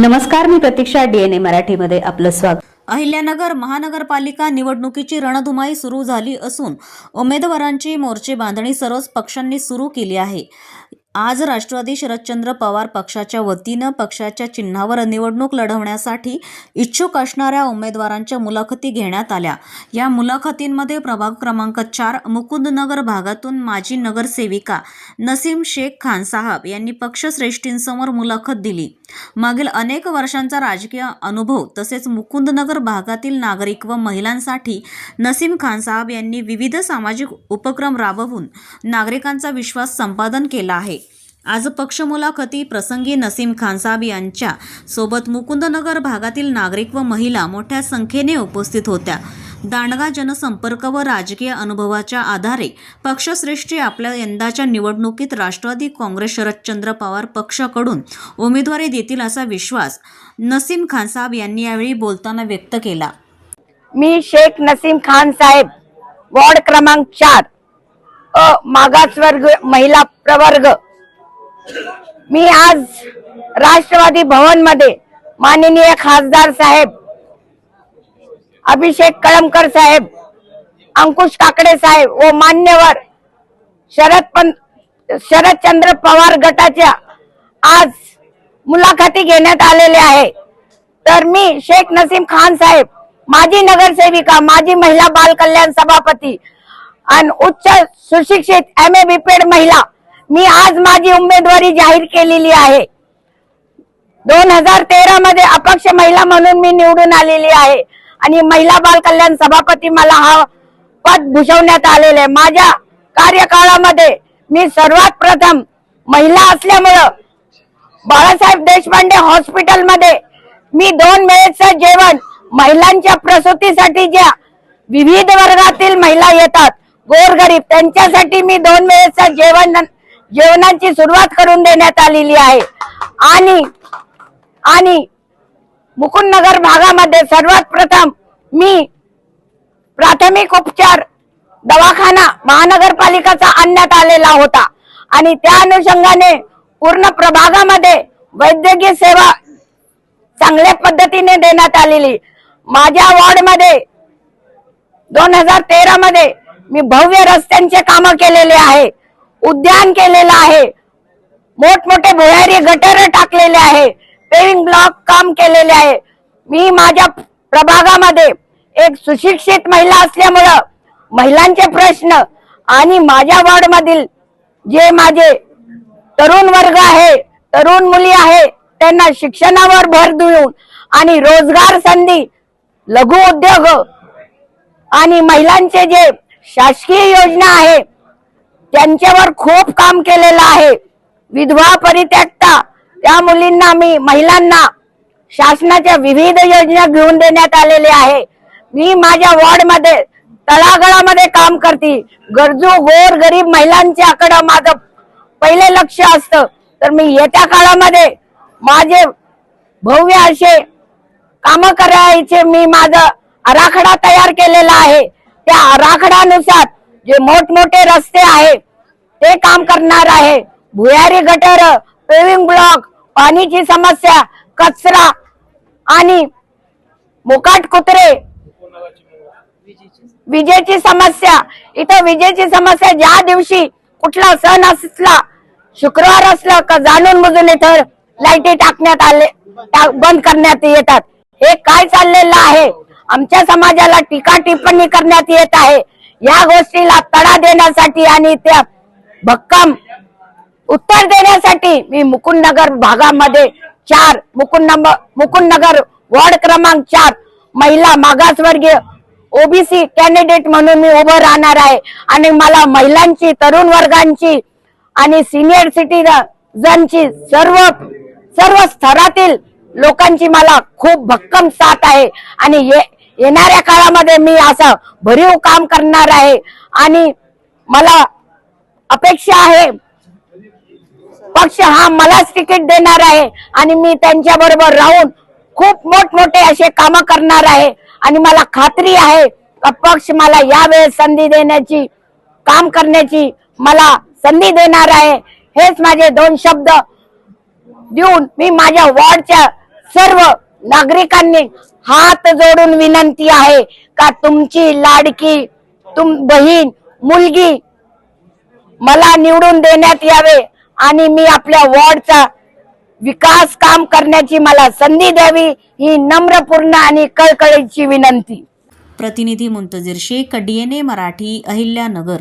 नमस्कार मी प्रतीक्षा डीएनए मराठीमध्ये आपलं स्वागत. अहिल्यानगर महानगरपालिका निवडणुकीची रणधुमाई सुरू झाली असून उमेदवारांची मोर्चे बांधणी सर्वच पक्षांनी सुरू केली आहे. आज राष्ट्रवादी शरदचंद्र पवार पक्षाच्या वतीनं पक्षाच्या चिन्हावर निवडणूक लढवण्यासाठी इच्छुक असणाऱ्या उमेदवारांच्या मुलाखती घेण्यात आल्या. या मुलाखतींमध्ये प्रभाग क्रमांक चार मुकुंदनगर भागातून माजी नगरसेविका नसीम शेख खान साहब यांनी पक्षश्रेष्ठींसमोर मुलाखत दिली. मागील अनेक वर्षांचा राजकीय अनुभव तसेच मुकुंदनगर भागातील नागरिक व महिलांसाठी नसीम खान साहब यांनी विविध सामाजिक उपक्रम राबवून नागरिकांचा विश्वास संपादन केला आहे. आज पक्ष मुलाखती प्रसंगी नसीम खान साहेब यांच्या सोबत मुकुंदनगर भागातील नागरिक व महिला मोठ्या संख्येने उपस्थित होत्या. दांडगा जनसंपर्क व राजकीय अनुभवाच्या आधारे पक्षश्रेष्ठी आपल्या यंदाच्या निवडणुकीत राष्ट्रवादी काँग्रेस शरदचंद्र पवार पक्षाकडून उमेदवारी देतील असा विश्वास नसीम खान साहेब यांनी यावेळी बोलताना व्यक्त केला. मी शेख नसीम खान साहेब वॉर्ड क्रमांक चार मागासवर्ग महिला प्रवर्ग. मी आज राष्ट्रवादी भवनमध्ये माननीय खासदार साहेब अभिषेक कळमकर साहेब अंकुश काकडे साहेब व मान्यवर शरद पं शरदचंद्र पवार गटाच्या आज मुलाखती घेण्यात आलेले आहे. तर मी शेख नसीम खान साहेब माजी नगरसेविका माजी महिला बाल कल्याण सभापती आणि उच्च सुशिक्षित एम ए बीपेड महिला मी आज माझी उमेदवारी जाहीर केलेली आहे. दोन हजार तेरा मध्ये अपक्ष महिला म्हणून मी निवडून आलेली आहे. आणि महिला बाल कल्याण सभापती मला हा पद भूषवण्यात आलेले आहे. माझ्या कार्यकाळामध्ये मी सर्वात प्रथम महिला असल्यामुळं बाळासाहेब देशपांडे हॉस्पिटलमध्ये मी दोन वेळेचं जेवण महिलांच्या प्रसूतीसाठी ज्या विविध वर्गातील महिला येतात गोरगरीब त्यांच्यासाठी मी दोन वेळेस जेवण जेवणाची सुरुवात करून देण्यात आलेली आहे. आणि आणि मुकुंदनगर भागामध्ये सर्वात प्रथम मी प्राथमिक उपचार दवाखाना महानगरपालिकाचा आणण्यात आलेला होता. आणि त्या अनुषंगाने पूर्ण प्रभागामध्ये वैद्यकीय सेवा चांगल्या पद्धतीने देण्यात आलेली. माझ्या वॉर्डमध्ये दोन हजार तेरा मध्ये मी भव्य रस्त्यांचे काम केलेले आहे. उद्यान केलेलं आहे. मोठमोठे भुयारी गटर टाकलेले आहे. पेविंग ब्लॉक काम केलेले आहे. मी माझ्या प्रभागामध्ये एक सुशिक्षित महिला असल्यामुळं महिलांचे प्रश्न आणि माझ्या वॉर्ड मधील जे माझे तरुण वर्ग आहे तरुण मुली आहे त्यांना शिक्षणावर भर देऊन आणि रोजगार संधी लघु उद्योग आणि महिलांचे जे शासकीय योजना आहे. त्यांच्यावर खूप काम केलेलं आहे. विधवा परित्यक्ता त्या मुलींना मी महिलांना शासनाच्या विविध योजना घेऊन देण्यात आलेले आहे. मी माझ्या वॉर्डमध्ये काम करते. गरजू गोर गरीब महिलांच्याकडं माझं पहिले लक्ष असतं. तर मी येत्या काळामध्ये माझे भव्य असे काम करायचे मी माझं आराखडा तयार केलेला आहे. त्या आराखड्यानुसार जे मोठमोठे रस्ते आहे ते काम करणार आहे. भुयारी गटर पेविंग ब्लॉक पाणीची समस्या कचरा आणि मुकाट कुत्रे. विजेची समस्या. इथं विजेची समस्या ज्या दिवशी कुठला सण असला शुक्रवार असला का जाणून बुजून इथं लाईटी टाकण्यात आले टा- बंद करण्यात येतात. हे काय चाललेलं आहे? आमच्या समाजाला टीका टिप्पणी करण्यात येत आहे. या गोष्टीला तडा देण्यासाठी आणि त्या भक्कम उत्तर देण्यासाठी मी मुकुंदनगर भागामध्ये चार मुकुंद मुकुंदनगर वॉर्ड क्रमांक चार महिला मागासवर्गीय ओबीसी कॅन्डिडेट म्हणून मी उभं राहणार आहे. आणि मला महिलांची तरुण वर्गांची आणि सिनियर सिटीजनची सर्व सर्व स्तरातील लोकांची मला खूप भक्कम साथ आहे. आणि ये येणाऱ्या काळामध्ये मी असं भरीव काम करणार आहे. आणि मला अपेक्षा आहे. पक्ष हा मलाच तिकीट देणार आहे. आणि मी त्यांच्या बरोबर राहून खूप मोठमोठे असे काम करणार आहे. आणि मला खात्री आहे पक्ष मला यावेळेस संधी देण्याची काम करण्याची मला संधी देणार आहे. हेच माझे दोन शब्द देऊन मी माझ्या वॉर्डच्या सर्व नागरिकांनी हात जोडून विनंती आहे का तुमची लाडकी तुम बहीण मुलगी मला निवडून देण्यात यावे आणि मी आपल्या वॉर्डचा विकास काम करण्याची मला संधी द्यावी ही नम्रपूर्ण आणि कळकळीची विनंती. प्रतिनिधी मुंतजीर शेख डीएनए मराठी अहिल्यानगर.